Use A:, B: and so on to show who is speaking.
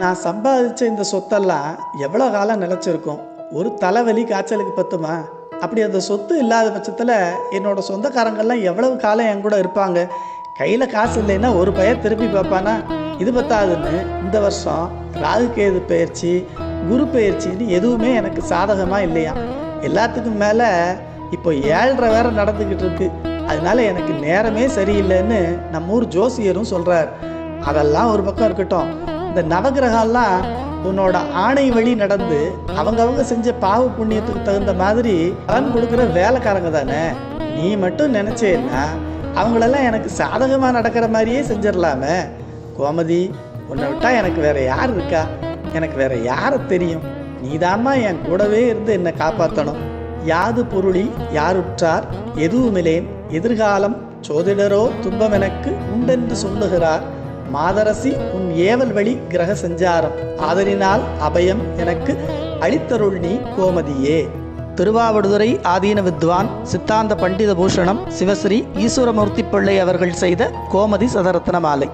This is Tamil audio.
A: நான் சம்பாதிச்ச இந்த சொத்தெல்லாம் எவ்வளோ காலம் நிலச்சிருக்கும்? ஒரு தலைவலி காய்ச்சலுக்கு பத்துமா? அப்படி அந்த சொத்து இல்லாத பட்சத்தில் என்னோட சொந்தக்காரங்கள்லாம் எவ்வளவு காலம் என் கூட இருப்பாங்க? கையில் காசு இல்லைன்னா ஒரு பையன் திருப்பி பார்ப்பானா? இது பத்தாதுன்னு இந்த வருஷம் ராகுகேது பயிற்சி குரு பயிற்சின்னு எதுவுமே எனக்கு சாதகமாக இல்லையா? எல்லாத்துக்கும் மேலே இப்போ ஏழரை வேற நடந்துக்கிட்டு இருக்கு. அதனால எனக்கு நேரமே சரியில்லைன்னு நம்ம ஊர் ஜோசியரும் சொல்கிறார் அதெல்லாம் ஒரு பக்கம் இருக்கட்டும். இந்த நவகிரகம்லாம் உன்னோட ஆணை வழி நடந்து அவங்கவங்க செஞ்ச பாவ புண்ணியத்துக்கு தகுந்த மாதிரி பலன் கொடுக்குற வேலைக்காரங்க தானே. நீ மட்டும் நினைச்சேன்னா அவங்களெல்லாம் எனக்கு சாதகமாக நடக்கிற மாதிரியே செஞ்சிடலாமே. கோமதி உன்னை விட்டா எனக்கு வேற யார் இருக்கா? எனக்கு வேற யாரை தெரியும்? நீதாம்மா என் கூடவே இருந்து என்னை காப்பாற்றணும் யாது பொருளி யாருற்றார்? எதுவுமிலேன். எதிர்காலம் சோதிடரோ துன்பம் எனக்கு உண்டென்று சொல்லுகிறார். மாதரசி உன் ஏவல் வழி கிரக சஞ்சாரம். ஆதரினால் அபயம் எனக்கு அளித்தருள் நீ கோமதியே. திருவாவடுதுறை ஆதீன வித்வான் சித்தாந்த பண்டித பூஷணம் சிவஸ்ரீ ஈஸ்வரமூர்த்தி பிள்ளை அவர்கள் செய்த கோமதி சதரத்ன மாலை.